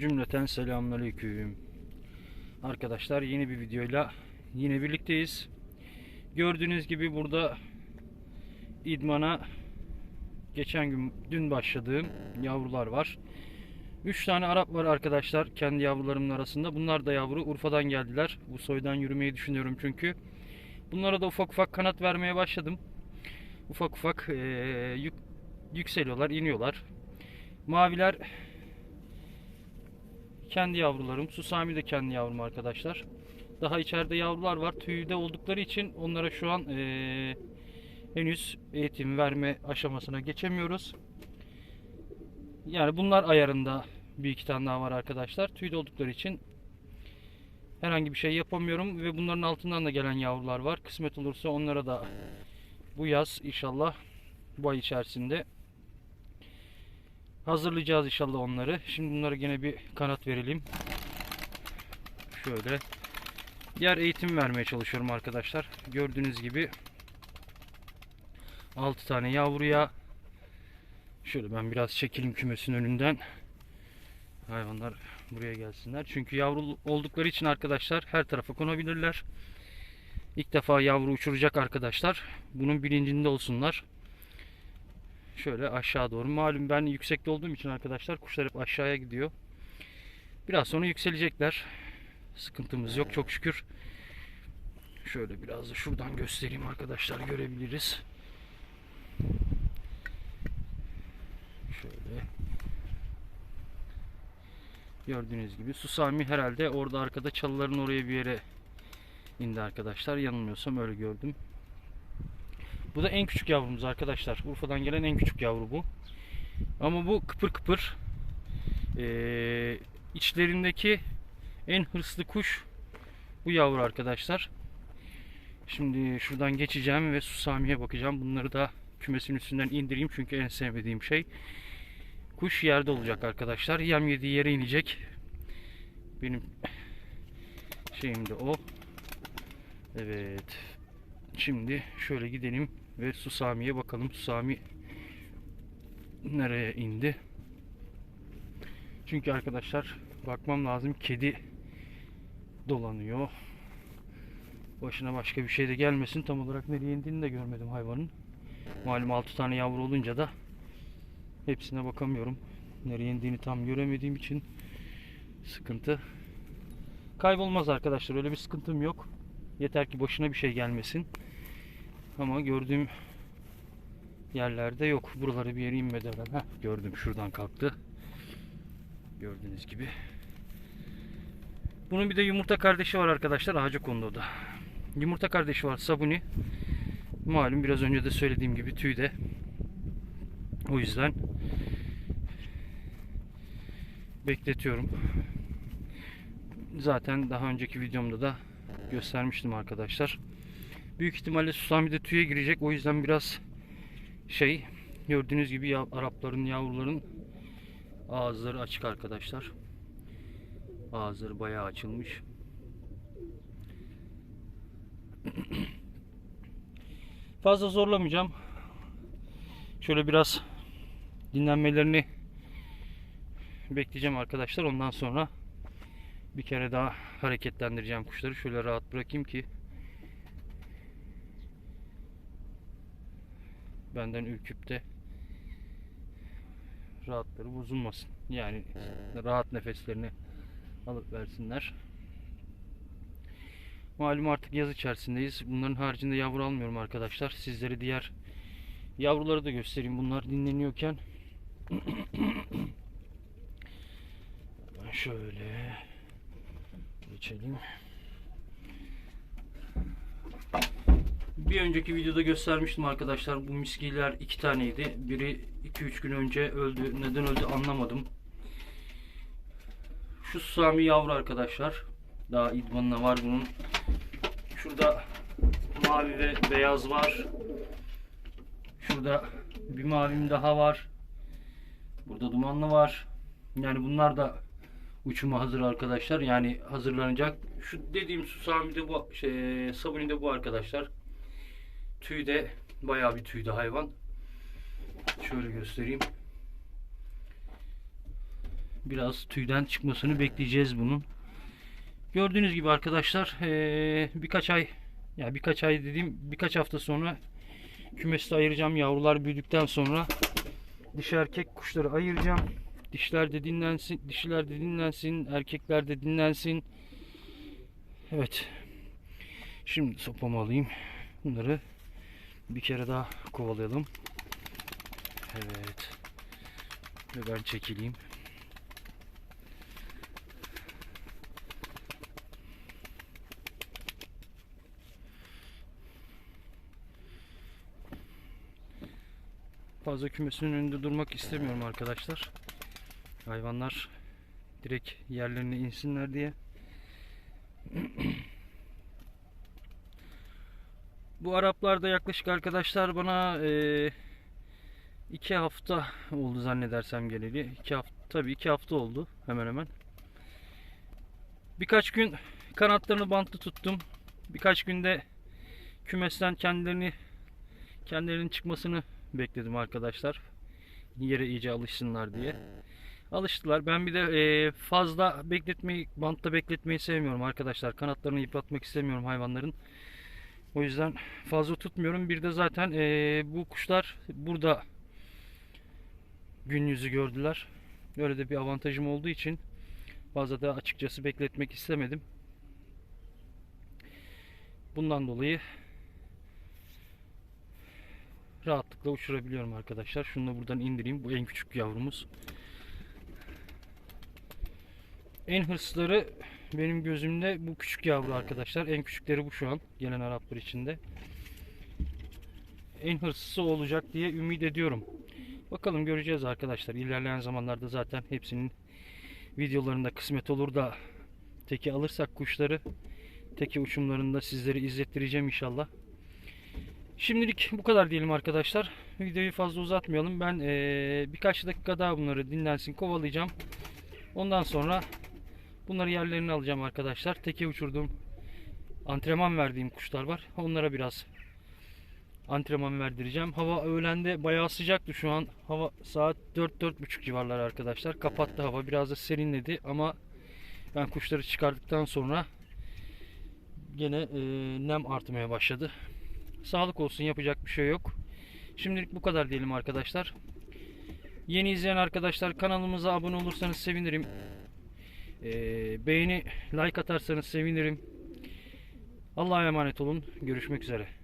Cümleten selamünaleyküm. Arkadaşlar yeni bir videoyla yine birlikteyiz. Gördüğünüz gibi burada idmana geçen gün dün başladığım yavrular var. 3 tane Arap var arkadaşlar kendi yavrularımın arasında. Bunlar da yavru Urfa'dan geldiler. Bu soydan yürümeyi düşünüyorum çünkü. Bunlara da ufak ufak kanat vermeye başladım. Ufak ufak eee, yük, yükseliyorlar, iniyorlar. Maviler kendi yavrularım. Susami de kendi yavrum arkadaşlar. Daha içeride yavrular var. Tüyde oldukları için onlara şu an eee, henüz eğitim verme aşamasına geçemiyoruz. Yani bunlar ayarında bir iki tane daha var arkadaşlar. Tüyde oldukları için herhangi bir şey yapamıyorum ve bunların altından da gelen yavrular var. Kısmet olursa onlara da bu yaz inşallah bu ay içerisinde hazırlayacağız inşallah onları. Şimdi bunlara gene bir kanat verelim. Şöyle yer eğitim vermeye çalışıyorum arkadaşlar. Gördüğünüz gibi 6 tane yavruya şöyle ben biraz çekeyim kümesin önünden. Hayvanlar buraya gelsinler. Çünkü yavru oldukları için arkadaşlar her tarafa konabilirler. İlk defa yavru uçuracak arkadaşlar. Bunun bilincinde olsunlar. Şöyle aşağı doğru. Malum ben yüksekte olduğum için arkadaşlar kuşlar hep aşağıya gidiyor. Biraz sonra yükselecekler. Sıkıntımız yok çok şükür. Şöyle biraz da şuradan göstereyim arkadaşlar görebiliriz. Şöyle. Gördüğünüz gibi Susami herhalde orada arkada çalıların oraya bir yere indi arkadaşlar. Yanılmıyorsam öyle gördüm. Bu da en küçük yavrumuz arkadaşlar. Urfa'dan gelen en küçük yavru bu. Ama bu kıpır kıpır. Ee, içlerindeki en hırslı kuş bu yavru arkadaşlar. Şimdi şuradan geçeceğim ve Susami'ye bakacağım. Bunları da kümesin üstünden indireyim çünkü en sevmediğim şey. Kuş yerde olacak arkadaşlar. Yem yediği yere inecek. Benim şeyim de o. Evet. Şimdi şöyle gidelim ve Susami'ye bakalım. Susami nereye indi? Çünkü arkadaşlar bakmam lazım. Kedi dolanıyor. Başına başka bir şey de gelmesin. Tam olarak nereye indiğini de görmedim hayvanın. Malum 6 tane yavru olunca da hepsine bakamıyorum. Nereye indiğini tam göremediğim için sıkıntı. Kaybolmaz arkadaşlar. Öyle bir sıkıntım yok. Yeter ki başına bir şey gelmesin. Ama gördüğüm yerlerde yok. Buraları bir yere inmedi herhalde. Heh, gördüm şuradan kalktı. Gördüğünüz gibi. Bunun bir de yumurta kardeşi var arkadaşlar. Ağaca kondu da. Yumurta kardeşi var Sabuni. Malum biraz önce de söylediğim gibi tüyde. O yüzden bekletiyorum. Zaten daha önceki videomda da göstermiştim arkadaşlar. Büyük ihtimalle Susami de tüye girecek. O yüzden biraz şey gördüğünüz gibi ya, Arapların yavruların ağızları açık arkadaşlar. Ağızları bayağı açılmış. Fazla zorlamayacağım. Şöyle biraz dinlenmelerini bekleyeceğim arkadaşlar. Ondan sonra bir kere daha hareketlendireceğim kuşları. Şöyle rahat bırakayım ki benden ürküp de rahatları bozulmasın. Yani rahat nefeslerini alıp versinler. Malum artık yaz içerisindeyiz. Bunların haricinde yavru almıyorum arkadaşlar. Sizlere diğer yavruları da göstereyim. Bunlar dinleniyorken. Şöyle geçelim. Bir önceki videoda göstermiştim arkadaşlar. Bu miskiler iki taneydi. Biri 2-3 gün önce öldü. Neden öldü anlamadım. Şu Sami yavru arkadaşlar. Daha idmanına var bunun. Şurada mavi ve beyaz var. Şurada bir mavim daha var. Burada dumanlı var. Yani bunlar da uçuma hazır arkadaşlar. Yani hazırlanacak. Şu dediğim Susami de bu şey Sabuni de bu arkadaşlar. Tüy de bayağı bir tüydü hayvan. Şöyle göstereyim. Biraz tüyden çıkmasını bekleyeceğiz bunun. Gördüğünüz gibi arkadaşlar birkaç ay ya birkaç ay dediğim birkaç hafta sonra kümeste ayıracağım. Yavrular büyüdükten sonra dişi erkek kuşları ayıracağım. Dişler de dinlensin, dişiler de dinlensin, erkekler de dinlensin. Evet. Şimdi sopamı alayım. Bunları bir kere daha kovalayalım. Evet. Ve ben çekileyim. Fazla kümesinin önünde durmak istemiyorum arkadaşlar. Hayvanlar direkt yerlerine insinler diye. Bu Araplarda yaklaşık arkadaşlar bana eee iki hafta oldu zannedersem geleli. İki hafta tabii iki hafta oldu hemen hemen. Birkaç gün kanatlarını bantlı tuttum. Birkaç günde kümesten kendilerini kendilerinin çıkmasını bekledim arkadaşlar. Yere iyice alışsınlar diye. Alıştılar. Ben bir de eee, fazla bekletmeyi, bantta bekletmeyi sevmiyorum arkadaşlar. Kanatlarını yıpratmak istemiyorum hayvanların. O yüzden fazla tutmuyorum. Bir de zaten eee, bu kuşlar burada gün yüzü gördüler. Öyle de bir avantajım olduğu için fazla da açıkçası bekletmek istemedim. Bundan dolayı rahatlıkla uçurabiliyorum arkadaşlar. Şunu da buradan indireyim. Bu en küçük yavrumuz. En hırsları benim gözümde bu küçük yavru arkadaşlar. En küçükleri bu şu an gelen Araplar içinde. En hırslısı o olacak diye ümit ediyorum. Bakalım göreceğiz arkadaşlar. İlerleyen zamanlarda zaten hepsinin videolarında kısmet olur da teki alırsak kuşları teki uçumlarında sizleri izlettireceğim inşallah. Şimdilik bu kadar diyelim arkadaşlar. Videoyu fazla uzatmayalım. Ben eee, birkaç dakika daha bunları dinlensin kovalayacağım. Ondan sonra bunları yerlerine alacağım arkadaşlar. Teke uçurduğum antrenman verdiğim kuşlar var. Onlara biraz antrenman verdireceğim. Hava öğlende bayağı sıcaktı şu an. Hava saat 4-4.30 civarlar arkadaşlar. Kapattı hava. Biraz da serinledi ama ben kuşları çıkardıktan sonra gene eee, nem artmaya başladı. Sağlık olsun yapacak bir şey yok. Şimdilik bu kadar diyelim arkadaşlar. Yeni izleyen arkadaşlar kanalımıza abone olursanız sevinirim. Ee, beğeni, like atarsanız sevinirim. Allah'a emanet olun. Görüşmek üzere.